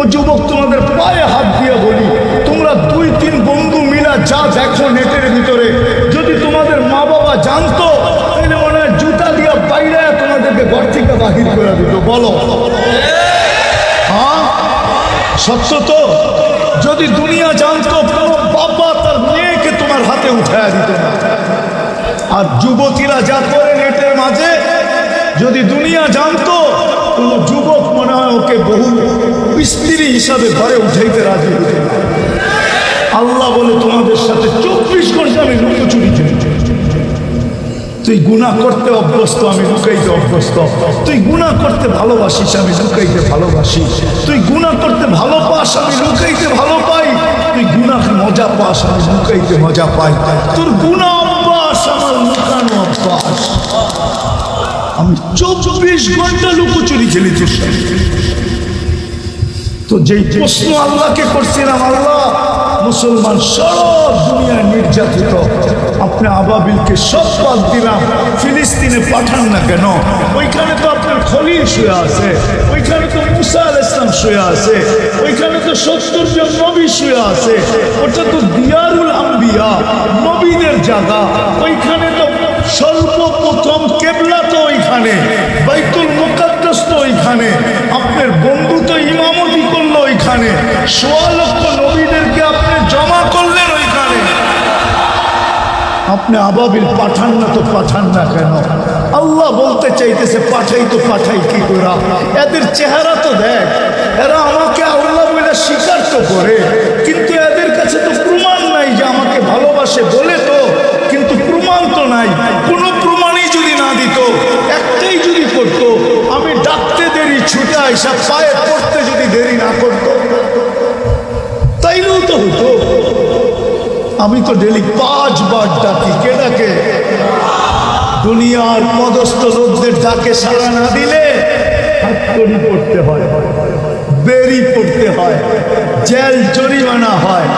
ও যুবক, তোমাদের পায়ে হাত দিয়ে বলি, তোমরা দুই তিন বন্ধু মিলা যা দেখো নেটের ভিতরে। যদি তোমাদের মা বাবা জানতো, তাহলে মনে হয় জুতা দিয়া বাইরে তোমাদেরকে ঘর থেকে বাহির করে দিত। বলো। হ্যাঁ? সত্য তো? যদি দুনিয়া জানতো, কোনো বাবা তার মেয়েকে তোমার হাতে উঠায় দিত আর যুবতীরা যা করে নেটের মাঝে, যদি দুনিয়া জানতো, কোনো যুবক মনে হয় ওকে বহু স্ত্রী হিসাবে ঘরে উঠাইতে রাজি। আল্লাহ বলে, তোমাদের সাথে চব্বিশ ঘণ্টা আমি লুকোচুরি চুরি তুই গুণা করতে অভ্যস্ত, আমি লুকাইতে অভ্যস্ত। তুই গুণা করতে ভালোবাসিস, আমি লুকাইতে ভালোবাসি। তুই গুণা করতে ভালো পাস, আমি লুকাইতে ভালো পাই। তুই গুণা মজা পাস, আমি লুকাইতে মজা পাই। তোর গুণা অভ্যাস, আমার লুকানো অভ্যাস। আমি চব্বিশ ঘণ্টা লুকোচুরি খেলি সাথে। তো যেই প্রশ্ন আল্লাহকে করছিলাম আল্লাহ। মুসলমান সব দুনিয়া নির্যাতিত। আপনি আবাবিলকে সব বাদ দিলাম। ফিলিস্তিনে পাঠান না কেন? ওইখানে তো আপনার খলিল শুয়ে আছে। ওইখানে তো মুসা আল ইসলাম শুয়ে আছে। ওইখানে তো সত্তর জন নবী শুয়ে আছে। ওটা তো দিয়ারুল আম্বিয়া নবীদের জায়গা। ওইখানে তো সর্বপ্রথম কেবলা তো ওইখানে বাইতুল মুকাদ্দাস তো ওইখানে। আপনার বন্ধু তো করল ওইখানে। সোয়া লক্ষ নবীদেরকে আপনি জমা করলেন ওইখানে। আপনি আবাবিল পাঠান না তো পাঠান না কেন? আল্লাহ বলতে চাইতেছে, পাঠাই তো পাঠাই কি করা এদের চেহারা তো দেখ, এরা আমাকে আল্লাহ বলে স্বীকার তো করে, কিন্তু এদের কাছে তো প্রমাণ নাই যে আমাকে ভালোবাসে বলে তো, কিন্তু প্রমাণ তো নাই। কোনো প্রমাণই যদি না দিত, একটাই যদি করতো, আমি ডাকতে দেরি, ছুটে আইসা পায়ে আমি তো ডেলি পাঁচবার ডাকি, কে ডাকে? দুনিয়ার পদস্থ লোকদের ডাকে সাড়া না দিলে পড়তে হয়, বেরি পড়তে হয়, জেল জরিমানা হয়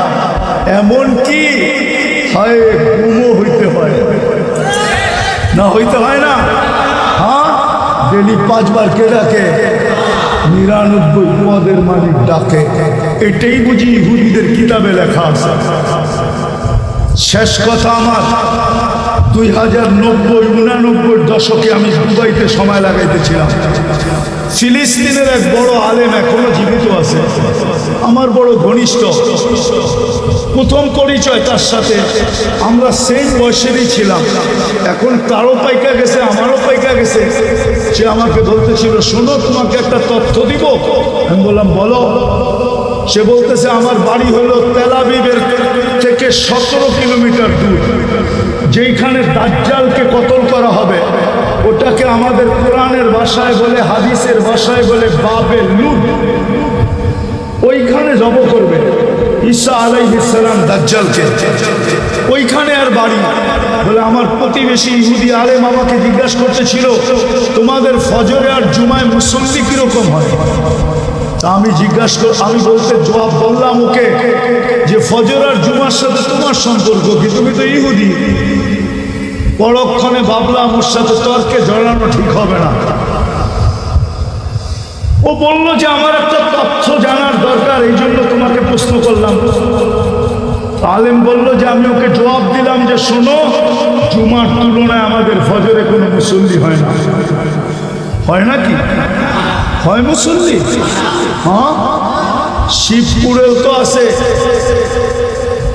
এমন কি হয় হইতে হয়। না হইতে হয় না? হ্যাঁ? ডেলি পাঁচবার কে ডাকে? নিরানব্বই পদের মালিক ডাকে। এটাই বুঝি ইহুদিদের কিতাবে লেখা আছে। শেষ কথা আমার। দুই হাজার নব্বই, উনানব্বই দশকে আমি দুবাইতে সময় লাগাইতেছিলাম। ফিলিস্তিনের এক বড় আলেম এখনও জীবিত আছে। আমার বড় ঘনিষ্ঠ। প্রথম পরিচয় তার সাথে। আমরা সেই বয়সেরই ছিলাম। এখন তারও পাইকা গেছে, আমারও পাইকা গেছে। সে আমাকে বলতেছিল শোনো, তোমাকে একটা তথ্য দিব। আমি বললাম, বলো। সে বলতেছে, আমার বাড়ি হলো তেলাবিবের থেকে সতেরো কিলোমিটার দূর। যেইখানে দাজ্জালকে কতল করা হবে, ওটাকে আমাদের কোরআনের ভাষায় বলে, হাদিসের ভাষায় বলে বাবে লুট। ওইখানে জব করবে ঈসা আলাইহিসালাম দাজ্জালকে। ওইখানে আর বাড়ি। বলে, আমার প্রতিবেশী ইহুদি আলেম আমাকে জিজ্ঞাসা করতেছিল, তোমাদের ফজরে আর জুমায় মুসল্লি কীরকম হয়? তা আমি জিজ্ঞাসা কর, আমি বলতে জবাব বললাম ওকে যে ফজর আর জুমার সাথে তোমার সম্পর্ক কি? তুমি তো ইহুদি। পরক্ষণে ভাবলাম ওর সাথে তর্কে জড়ানো ঠিক হবে না। ও বলল যে আমার একটা তথ্য জানার দরকার, এই জন্য তোমাকে প্রশ্ন করলাম। আলেম বলল যে আমি ওকে জবাব দিলাম যে শোনো, জুমার তুলনায় আমাদের ফজরে কোনো মুসল্লি হয় না। হয় নাকি হয় মুসল্লি? হ্যাঁ? শিবপুরেও তো আছে।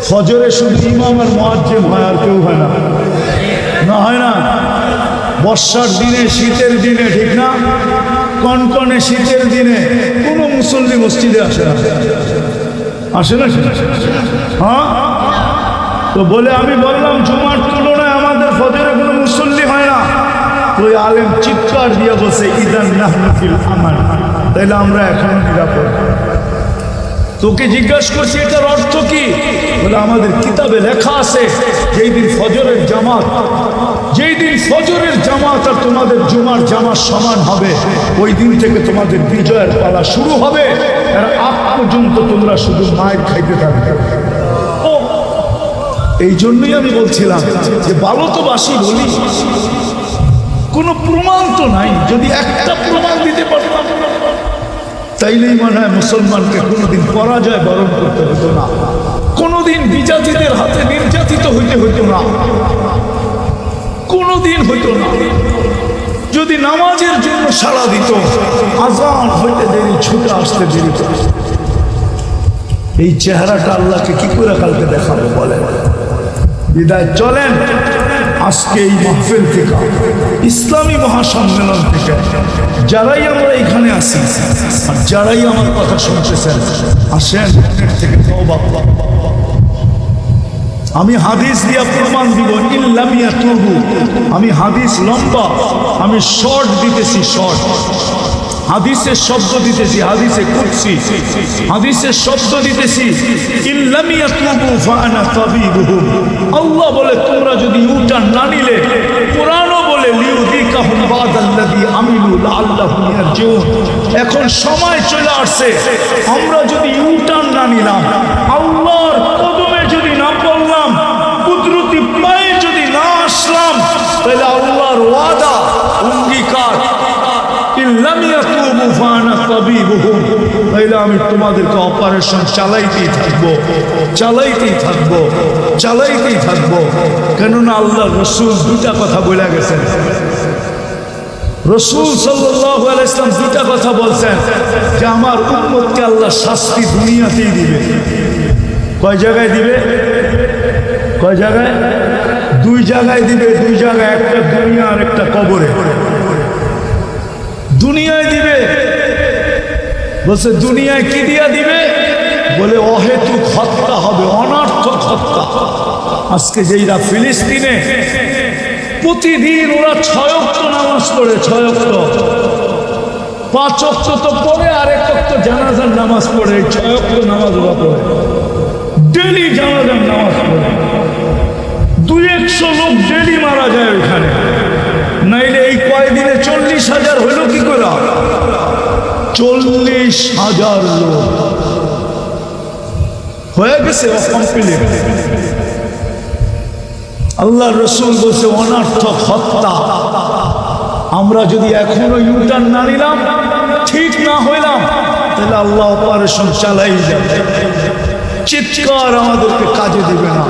ফজরে শুধু ইমাম আর মহাজ্জেম হয় আর কেউ হয় না। না হয় না? বর্ষার দিনে, শীতের দিনে, ঠিক না? কনকনে শীতের দিনে কোনো মুসল্লি মসজিদে আসে না। আসে না? হ্যাঁ? তো বলে আমি বললাম, জুমার তুলনায় আমাদের ফজরে কোনো মুসল্লি হয় না। ওই আলেম চিৎকার দিয়ে বসে ইদান নাহনুফিল আমার তাইলে আমরা এখন নিরাপদ। তোকে জিজ্ঞাসা করছি, এটার অর্থ কি? বলে, আমাদের কিতাবে লেখা আছে যেই দিন ফজরের জামাত যেই দিন ফজরের জামাত আর তোমাদের জুমার জামাত সমান হবে, ওই দিন থেকে তোমাদের বিজয়ের পালা শুরু হবে, আর আগ পর্যন্ত তোমরা শুধু মায়ের খাইতে থাকবে। এই জন্যই আমি বলছিলাম যে ভালো তো বাসি বলি কোনো প্রমাণ তো নাই। যদি একটা প্রমাণ দিতে পারতাম তাইলেই মনে হয় মুসলমানকে কোনোদিন পরাজয় বরণ করতে হতো না। কোনোদিন বিজাতিদের হাতে নির্যাতিত হইতে হতো না। কোনোদিন হইতো না। যদি নামাজের জন্য সাড়া দিত, আজান হইতে দেরি, ছুটে আসতে দেরি এই চেহারাটা আল্লাহকে কি করে কালকে দেখাবো বলে বিদায়, চলেন। আজকে এই মাহফিল থেকে, ইসলামী মহাসম্মেলন থেকে, যারাই আমরা এখানে আসি আর যারাই আমার কথা শুনতেছেন, আসেন থেকে আমি হাদিস দিয়া প্রমাণ দিব ইল্লামিয়া তবু আমি হাদিস লম্বা, আমি শর্ট দিতেছি, শর্ট। হাদিসের শব্দ দিতেছি, হাদিসে কুৎসি হাদিসের শব্দ দিতেছি আল্লাহ বলে, তোমরা যদি ইউটার্ন না নিলে, কোরআনও বলে এখন সময় চলে আসছে, আমরা যদি ইউটার্ন না নিলাম, আল্লাহর কদমে যদি না পড়লাম, কুদরতি পায়ে যদি না আসলাম, তাহলে আল্লাহর ওয়াদা আমি তোমাদেরকে অপারেশন চালাইতেই থাকব চালাইতেই থাকব চালাইতেই থাকব। কেননা আল্লাহ রসুল দুটা কথা বলে গেছেন। রসুল কথা বলছেন যে আমার উম্মতকে আল্লাহ শাস্তি দুনিয়াতেই দিবে। কয় জায়গায় দিবে? কয় জায়গায়? দুই জায়গায় দিবে, দুই জায়গায়, একটা দুনিয়া আর একটা কবরে। বলছে, দুনিয়ায় কি দিয়া দিবে? বলে, অহেতুক হত্যা হবে, অনার্থক হত্যা। আজকে যেইরা ফিলিস্তিনে প্রতিদিন ওরা ছয় অক্ত নামাজ পড়ে ছয় অক্ত পাঁচ অক্ত তো পড়ে, আরেক অক্ত জানাজার নামাজ পড়ে ছয় অক্ত নামাজ ওরা পড়ে। ডেলি জানাজার নামাজ পড়ে। দুই একশো লোক ডেলি মারা যায় ওইখানে। নাইলে এই কয়দিনে চল্লিশ হাজার হইল কি করে? চল্লিশ হাজার লোক। হয়ে গেছে আল্লাহ রসুল বলছে, অনার্থক হত্যা। আমরা যদি এখনও ইউটার্ন না নিলাম, ঠিক না হইলাম, তাহলে আল্লাহ অপারেশন চালাই যাবে চিৎকার আমাদেরকে কাজে দেবে না।